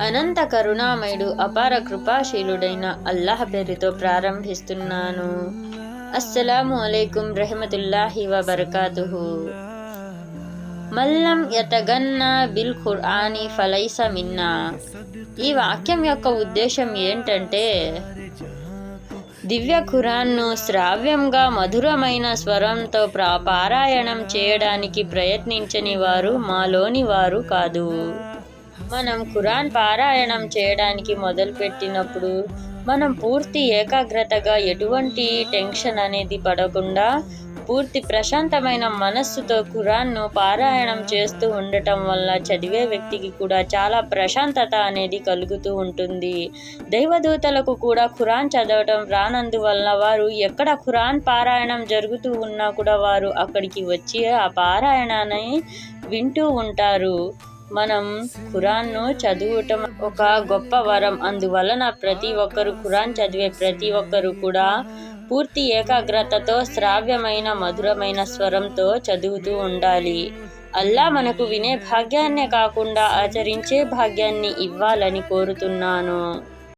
అనంత కరుణామయుడు అపార కృపాశీలుడైన అల్లాహ్ పేరుతో ప్రారంభిస్తున్నాను. అస్సలాము అలైకుం రహమతుల్లాహి వబర్కాతుహు. మల్లం యతగన్నా బిల్ ఖుర్ఆని ఫలైస మిన్నా. ఈ వాక్యం యొక్క ఉద్దేశం ఏంటంటే దివ్య ఖురాన్ను శ్రావ్యంగా మధురమైన స్వరంతో ప్రా పారాయణం చేయడానికి ప్రయత్నించని వారు మాలోని వారు కాదు. మనం ఖురాన్ పారాయణం చేయడానికి మొదలుపెట్టినప్పుడు మనం పూర్తి ఏకాగ్రతగా ఎటువంటి టెన్షన్ అనేది పడకుండా పూర్తి ప్రశాంతమైన మనస్సుతో ఖురాన్ను పారాయణం చేస్తూ ఉండటం వల్ల చదివే వ్యక్తికి కూడా చాలా ప్రశాంతత అనేది కలుగుతూ ఉంటుంది. దైవదూతలకు కూడా ఖురాన్ చదవటం రానందువల్ల వారు ఎక్కడ ఖురాన్ పారాయణం జరుగుతూ ఉన్నా కూడా వారు అక్కడికి వచ్చి ఆ పారాయణాన్ని వింటూ ఉంటారు. మనం ఖురాన్ను చదువుటం ఒక గొప్ప వరం. అందువలన ప్రతి ఒక్కరు ఖురాన్ చదివే ప్రతి ఒక్కరు కూడా పూర్తి ఏకాగ్రతతో శ్రావ్యమైన మధురమైన స్వరంతో చదువుతూ ఉండాలి. అల్లా మనకు వినే భాగ్యాన్నే కాకుండా ఆచరించే భాగ్యాన్ని ఇవ్వాలని కోరుతున్నాను.